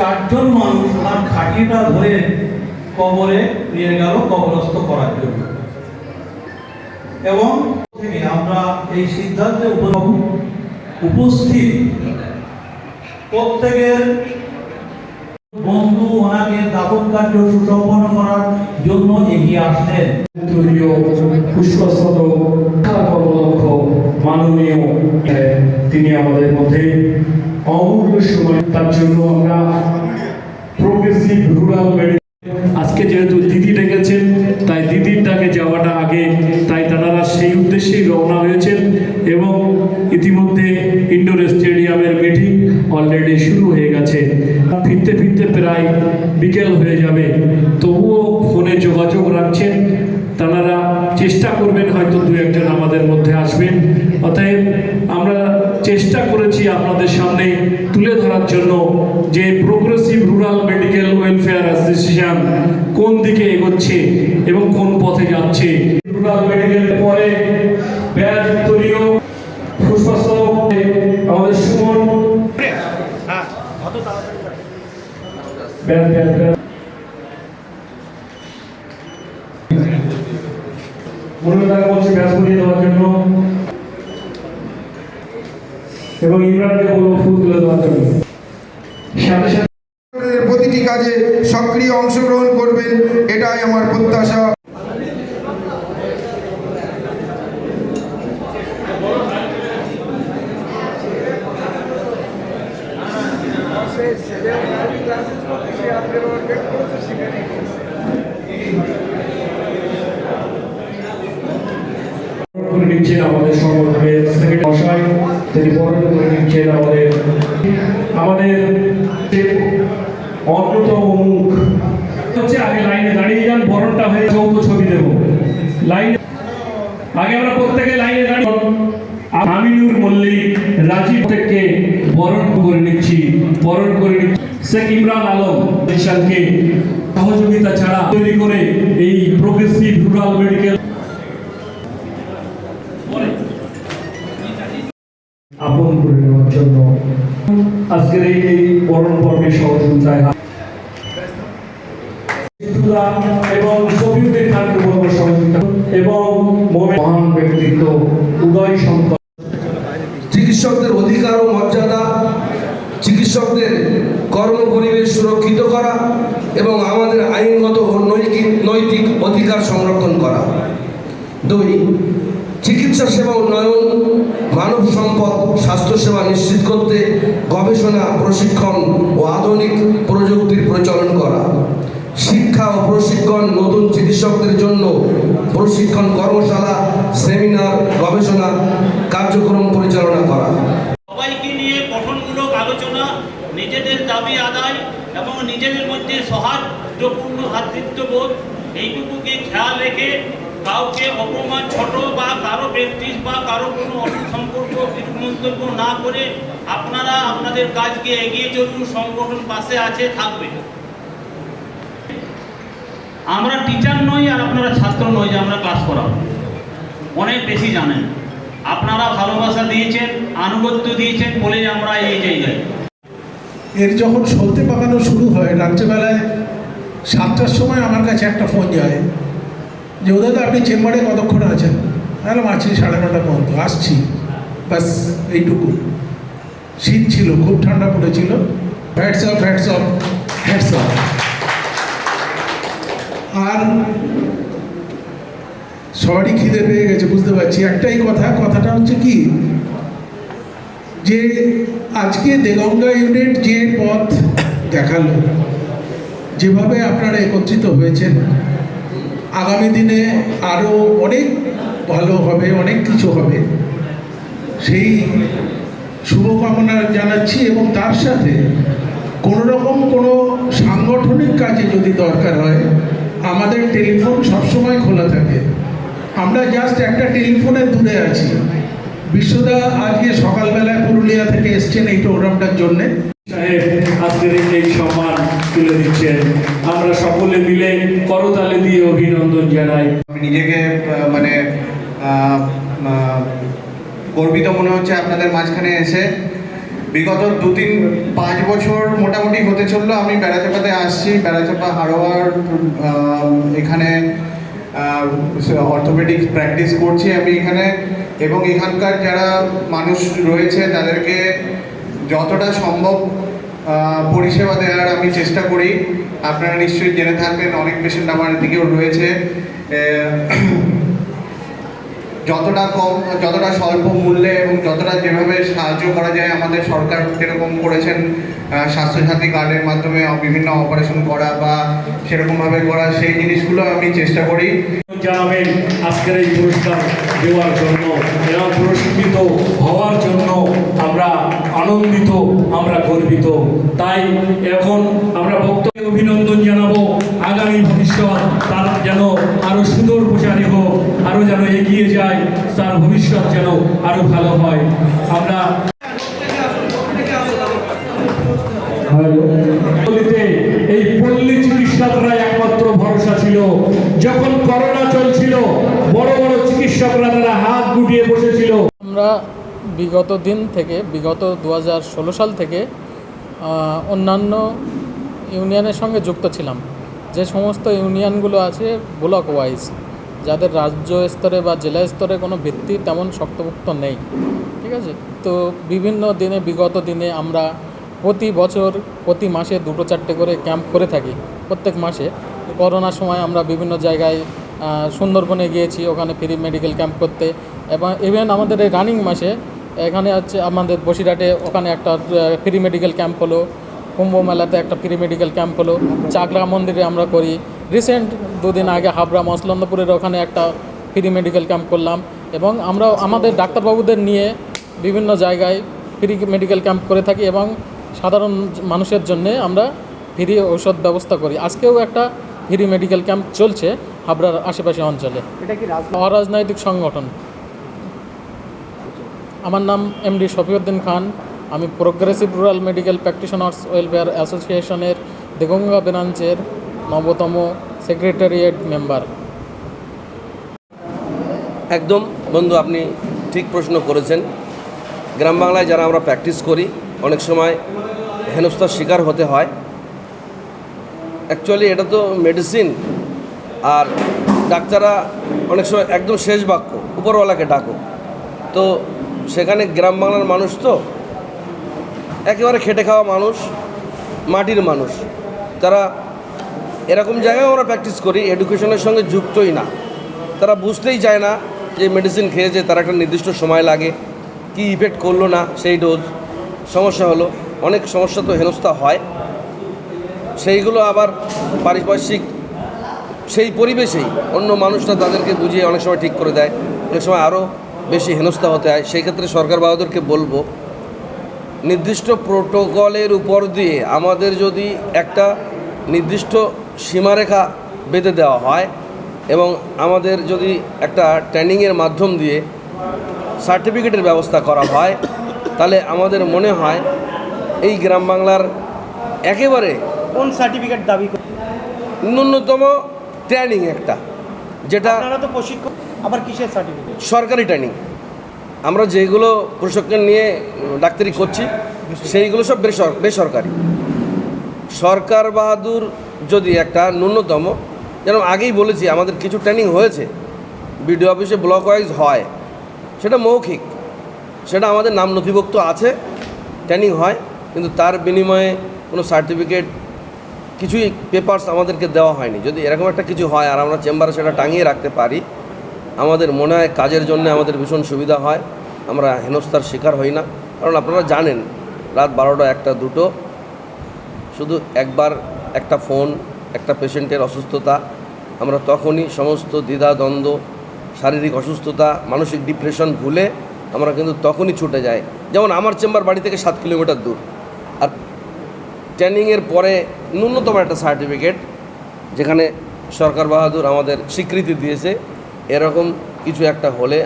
চারজন মানুষ ওনার খাটিটা ধরে কবরে নিয়ে গেল কবরস্থ করার জন্য। এবং আমরা এই সিদ্ধান্তে উপস্থিত প্রত্যেকের বন্ধু ওনাকে দাপন কার্য সুসম্পন্ন করার জন্য এগিয়ে আসলেন। মাননীয় তিনি আমাদের মধ্যে অমূল্য সময় তার জন্য আমরা প্রোগ্রেসিভ রুরাল আজকে যেহেতু দিদি ডেকেছেন, তাই দিদির ডাকে যাওয়াটা আগে, তাই তারা সেই উদ্দেশ্যেই রওনা হয়েছেন এবং ইতিমধ্যে ইন্ডোর স্টেডিয়ামের মিটিং অলরেডি শুরু হয়ে গেছে। ফিরতে ফিরতে প্রায় বিকেল হয়ে যাবে। তবুও ফোনে যোগাযোগ রাখছেন। তারা চেষ্টা করবেন হয়তো দু একজন আমাদের মধ্যে আসবেন। অতএব আপনাদের সামনে তুলে ধরার জন্য যে progressive rural medical welfare association কোন দিকে এগোচ্ছে এবং কোন পথে যাচ্ছে রুরাল মেডিকেল পরে ব্যাজ উত্তরীয় সুস্বাস্থ্য আমাদের সুমন ব্যাজ ব্যাজ ব্যাজ মনোদার বলছে ব্যাস করিয়ে দেওয়ার জন্য এবং ইমরানকে বলব ফুল তুলে দেওয়ার জন্য। সাথে সাথে প্রতিটি কাজে সক্রিয় অংশগ্রহণ করবেন এটাই আমার প্রত্যাশা। নিচ্ছেন আমাদের সংগঠনের সেক্রেটারি মশাই তিনি বরণ করে নিচ্ছেন আমাদের আমাদের অন্যতম মুখ, হচ্ছে আগে লাইনে দাঁড়িয়ে যান, বরণটা হয়ে যৌথ ছবি দেব। লাইনে আগে আমরা প্রত্যেকে লাইনে দাঁড়িয়ে আমিনুর মল্লিক রাজীব থেকে বরণ করে নিচ্ছি, বরণ করে নিচ্ছি। শেখ ইমরান আলম দেশালকে সহযোগিতা ছাড়া তৈরি করে এই প্রোগ্রেসিভ রুরাল মেডিকেল আপন করে নেওয়ার জন্য আজকের এই পর্বের সহযোগিতায় এবং সবিউদ্দিন খানকে সহযোগিতা এবং মহান ব্যক্তিত্ব উদয় শঙ্কর। চিকিৎসকদের অধিকার ও মর্যাদা, চিকিৎসকদের কর্ম পরিবেশ সুরক্ষিত করা এবং আমাদের আইনগত ও নৈতিক নৈতিক অধিকার সংরক্ষণ করা। দুই চিকিৎসা সেবা উন্নয়ন স্বাস্থ্যসেবা নিশ্চিত করতে গবেষণা, প্রশিক্ষণ ও আধুনিক প্রযুক্তির প্রচলন করা। শিক্ষা ও প্রশিক্ষণ নতুন চিকিৎসকদের জন্য প্রশিক্ষণ কর্মশালা, সেমিনার, গবেষণা কার্যক্রম পরিচালনা করা। সবাইকে নিয়ে গঠনমূলক আলোচনা, নিজেদের দাবি আদায় এবং নিজেদের মধ্যে সৌহার্দ্যপূর্ণ ভ্রাতৃত্ববোধ এইটুকুকে খেয়াল রেখে কাউকে অপমান, ছোট বা কারও ব্যক্তি বা কারও কোনো সম্পর্ক মন্তব্য না করে আপনারা আপনাদের কাজকে এগিয়ে চলুন, সংগঠন পাশে আছে, থাকবে। আমরা টিচার নই আর আপনারা ছাত্র নই যে আমরা ক্লাস করাবো। অনেক বেশি জানেন। আপনারা ভালোবাসা দিয়েছেন, আনুগত্য দিয়েছেন বলে আমরা এই জায়গায়। এর যখন সলতে পাকানো শুরু হয়, রাত্রেবেলায় সাতটার সময় আমার কাছে একটা ফোন যায়। যে ও দাদা আপনি চেম্বারে কতক্ষণ আছেন? বললাম আছি সাড়ে নটা পর্যন্ত, আসছি। ব্যাস, এইটুকু। শীত ছিল, খুব ঠান্ডা পড়েছিল। Hats off hats off hats off আর সবারই খিদে পেয়ে গেছে, বুঝতে পারছি। একটাই কথা, কথাটা হচ্ছে কি? যে আজকে দেগঙ্গা ইউনিট যে পথ দেখাল, যেভাবে আপনারা একত্রিত হয়েছেন আগামী দিনে আরও অনেক ভালো হবে, অনেক কিছু হবে। সেই শুভকামনা জানাচ্ছি এবং তার সাথে কোনো রকম কোনো সাংগঠনিক কাজে যদি দরকার হয়, আমাদের টেলিফোন সবসময় খোলা থাকে। আমরা জাস্ট একটা টেলিফোনের দূরে আছি। বিশ্বদা আজকে সকালবেলায় পুরুলিয়া থেকে এসছেন এই প্রোগ্রামটার জন্যে। আজকের এই সম্মান তুলে দিচ্ছেন। আমরা সকলে মিলে করতালে দিয়ে অভিনন্দন জানাই। আমি নিজেকে মানে গর্বিত মনে হচ্ছে আপনাদের মাঝখানে এসে। বিগত দু, তিন, পাঁচ বছর মোটামুটি হতে চলল। আমি বেড়াচাপাতে আসছি, বেড়াচাপা হারোয়ার এখানে অর্থোপেডিক প্র্যাকটিস করছি আমি এখানে। এবং এখানকার যারা মানুষ রয়েছে, তাদেরকে যতটা সম্ভব পরিষেবা দেওয়ার আমি চেষ্টা করি। আপনারা নিশ্চয়ই জেনে থাকবেন, অনেক পেশেন্ট আমার দিকেও রয়েছে। যতটা কম, যতটা স্বল্প মূল্যে এবং যতটা যেভাবে সাহায্য করা যায়, আমাদের সরকার যেরকম করেছেন স্বাস্থ্যসাথী কার্ডের মাধ্যমে বিভিন্ন অপারেশন করা বা সেরকমভাবে করা, সেই জিনিসগুলো আমি চেষ্টা করি। জানাবেন আজকের এই পুরস্কার দেওয়ার জন্য এবং পুরস্কৃত হওয়ার জন্য আমরা আনন্দিত, আমরা গর্বিত। তাই এখন আমরা বক্তব্য অভিনন্দন জানাব। আগামী ভবিষ্যৎ তার যেন আরও সুদূর প্রসারী হোক, আরও যেন এগিয়ে যায়, তার ভবিষ্যৎ যেন আরও ভালো হয়। আমরা এই পল্লী চিকিৎসকরা একমাত্র ভরসা ছিল। যখন করোনা চলছিল, বড় বড় চিকিৎসকরা তারা হাত গুটিয়ে বসেছিল। বিগত দিন থেকে, বিগত দু হাজার ষোলো সাল থেকে অন্যান্য ইউনিয়নের সঙ্গে যুক্ত ছিলাম। যে সমস্ত ইউনিয়নগুলো আছে ব্লক ওয়াইজ যাদের রাজ্য স্তরে বা জেলা স্তরে কোনো ভিত্তি তেমন শক্তপোক্ত নেই, ঠিক আছে? তো বিভিন্ন দিনে, বিগত দিনে আমরা প্রতি বছর, প্রতি মাসে দুটো চারটে করে ক্যাম্প করে থাকি। প্রত্যেক মাসে করোনার সময় আমরা বিভিন্ন জায়গায় সুন্দরবনে গিয়েছি, ওখানে ফ্রি মেডিকেল ক্যাম্প করতে। এবং ইভেন আমাদের এই রানিং মাসে এখানে হচ্ছে আমাদের বসিরহাটে ওখানে একটা ফ্রি মেডিকেল ক্যাম্প হলো কুম্ভ মেলাতে একটা ফ্রি মেডিকেল ক্যাম্প হলো চাকরা মন্দিরে আমরা করি। রিসেন্ট দুদিন আগে হাবড়া মসলন্দপুরের ওখানে একটা ফ্রি মেডিকেল ক্যাম্প করলাম এবং আমরা আমাদের ডাক্তারবাবুদের নিয়ে বিভিন্ন জায়গায় ফ্রি মেডিকেল ক্যাম্প করে থাকি এবং সাধারণ মানুষের জন্য আমরা ফ্রি ঔষধ ব্যবস্থা করি। আজকেও একটা ফ্রি মেডিকেল ক্যাম্প চলছে হাবড়ার আশেপাশে অঞ্চলে। এটা কি অরাজনৈতিক সংগঠন। আমার নাম এমডি শফিউদ্দিন খান। আমি progressive rural medical practitioners welfare অ্যাসোসিয়েশনের দেগঙ্গা ব্রাঞ্চের নবতম সেক্রেটারিয়েট মেম্বার। একদম, বন্ধু, আপনি ঠিক প্রশ্ন করেছেন। গ্রাম বাংলায় যারা আমরা প্র্যাকটিস করি, অনেক সময় হেনস্থার শিকার হতে হয়। অ্যাকচুয়ালি এটা তো মেডিসিন আর ডাক্তাররা অনেক সময় একদম শেষ বাক্য, উপরওয়ালাকে ডাকো। তো সেখানে গ্রাম বাংলার মানুষ তো, একেবারে খেটে খাওয়া মানুষ, মাটির মানুষ। তারা এরকম জায়গায় আমরা প্র্যাকটিস করি এডুকেশনের সঙ্গে যুক্তই না। তারা বুঝতেই চায় না যে মেডিসিন খেয়েছে তার একটা নির্দিষ্ট সময় লাগে, কি ইফেক্ট করল না সেই ডোজ সমস্যা হলো, অনেক সমস্যা তো হেনস্থা হয়। সেইগুলো আবার পারিপার্শ্বিক সেই পরিবেশেই অন্য মানুষরা তাদেরকে বুঝিয়ে অনেক সময় ঠিক করে দেয়। অনেক সময় আরও বেশি হেনস্থা হতে হয়। সেই ক্ষেত্রে সরকার বাহাদুরকে বলব নির্দিষ্ট প্রোটোকলের উপর দিয়ে আমাদের যদি একটা নির্দিষ্ট সীমারেখা বেঁধে দেওয়া হয় এবং আমাদের যদি একটা ট্রেনিংয়ের মাধ্যম দিয়ে সার্টিফিকেটের ব্যবস্থা করা হয় তাহলে আমাদের মনে হয় এই গ্রাম বাংলার একেবারে কোন সার্টিফিকেট দাবি ন্যূনতম ট্রেনিং একটা যেটা তো প্রশিক্ষণ আবার কিসের সার্টিফিকেট? সরকারি ট্রেনিং আমরা যেগুলো প্রশিক্ষণ নিয়ে, ডাক্তারি করছি, সেইগুলো সব বেসর- বেসরকারি। সরকার বাহাদুর যদি একটা ন্যূনতম, যেন আগেই বলেছি, আমাদের কিছু ট্রেনিং হয়েছে, বিডিও অফিসে ব্লক ওয়াইজ হয়, সেটা মৌখিক। সেটা আমাদের নাম নথিভুক্ত আছে ট্রেনিং হয়, কিন্তু তার বিনিময়ে কোনো সার্টিফিকেট কিছুই পেপারস আমাদেরকে দেওয়া হয়নি। যদি এরকম একটা কিছু হয় আর আমরা চেম্বারে সেটা টাঙিয়ে রাখতে পারি আমাদের মনে হয় কাজের জন্য আমাদের ভীষণ সুবিধা হয়। আমরা হেনস্থার শিকার হই না। কারণ আপনারা জানেন, রাত বারোটা একটা দুটো। শুধু একবার একটা ফোন, একটা পেশেন্টের অসুস্থতা। আমরা তখনই সমস্ত দ্বিধা, দ্বন্দ্ব, শারীরিক অসুস্থতা, মানসিক ডিপ্রেশন ভুলে আমরা কিন্তু তখনই ছুটে যাই। যেমন আমার চেম্বার বাড়ি থেকে সাত কিলোমিটার দূর। আর ট্রেনিংয়ের পরে ন্যূনতম একটা সার্টিফিকেট, যেখানে সরকার বাহাদুর আমাদের স্বীকৃতি দিয়েছে। এরকম কিছু একটা হলে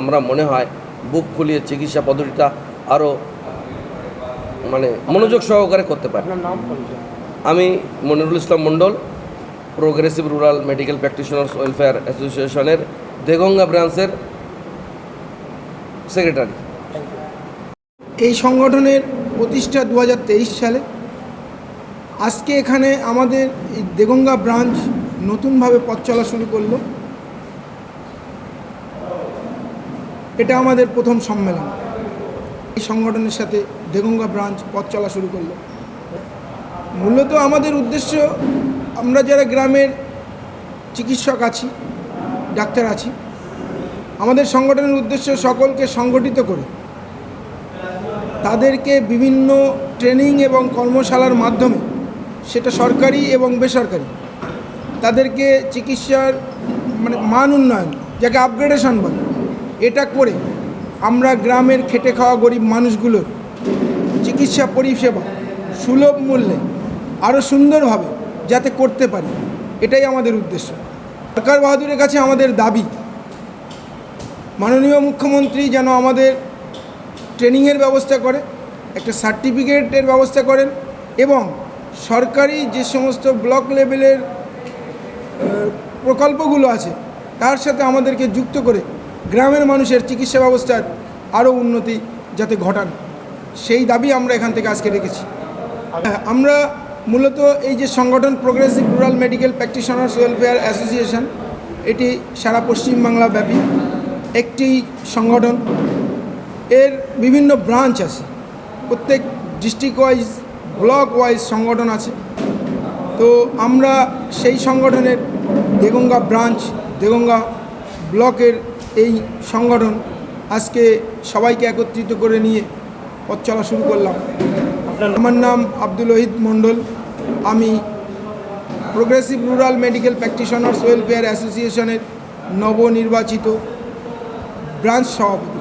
আমরা মনে হয় বুক খুলিয়ে চিকিৎসা পদ্ধতিটা আরও মানে মনোযোগ সহকারে করতে পারি। আমি Monirul Islam Mondal progressive rural medical practitioners welfare অ্যাসোসিয়েশনের দেগঙ্গা ব্রাঞ্চের সেক্রেটারি এই সংগঠনের প্রতিষ্ঠা দু হাজার তেইশ সালে। আজকে এখানে আমাদের এই দেগঙ্গা ব্রাঞ্চ নতুনভাবে পথ চলা শুরু করল। এটা আমাদের প্রথম সম্মেলন। এই সংগঠনের সাথে দেগঙ্গা ব্রাঞ্চ পথ চলা শুরু করল। মূলত আমাদের উদ্দেশ্য, আমরা যারা গ্রামের চিকিৎসক আছি, ডাক্তার আছি, আমাদের সংগঠনের উদ্দেশ্য সকলকে সংগঠিত করে তাদেরকে বিভিন্ন ট্রেনিং এবং কর্মশালার মাধ্যমে, সেটা সরকারি এবং বেসরকারি, তাদেরকে চিকিৎসার মানে মান উন্নয়ন, যাকে আপগ্রেডেশন বলে এটা করে আমরা গ্রামের খেটে খাওয়া গরিব মানুষগুলোর চিকিৎসা পরিষেবা সুলভ মূল্যে আরও সুন্দরভাবে যাতে করতে পারি। এটাই আমাদের উদ্দেশ্য। সরকার বাহাদুরের কাছে আমাদের দাবি, মাননীয় মুখ্যমন্ত্রী যেন আমাদের ট্রেনিংয়ের ব্যবস্থা করে, একটা সার্টিফিকেটের ব্যবস্থা করেন এবং সরকারি যে সমস্ত ব্লক লেভেলের প্রকল্পগুলো আছে, তার সাথে আমাদেরকে যুক্ত করে গ্রামের মানুষের চিকিৎসা ব্যবস্থার আরও উন্নতি যাতে ঘটান, সেই দাবি আমরা এখান থেকে আজকে রেখেছি। আমরা মূলত এই যে সংগঠন progressive rural medical practitioners welfare association এটি সারা পশ্চিমবাংলা ব্যাপী একটি সংগঠন। এর বিভিন্ন ব্রাঞ্চ আছে, প্রত্যেক ডিস্ট্রিক্ট ওয়াইজ ব্লক ওয়াইজ সংগঠন আছে। তো আমরা সেই সংগঠনের দেগঙ্গা ব্রাঞ্চ দেগঙ্গা ব্লকের এই সংগঠন আজকে সবাইকে একত্রিত করে নিয়ে পথ চলা শুরু করলাম। আমার নাম আব্দুল ওহিদ মণ্ডল। আমি progressive rural medical practitioners welfare অ্যাসোসিয়েশনের নবনির্বাচিত ব্রাঞ্চ সভাপতি।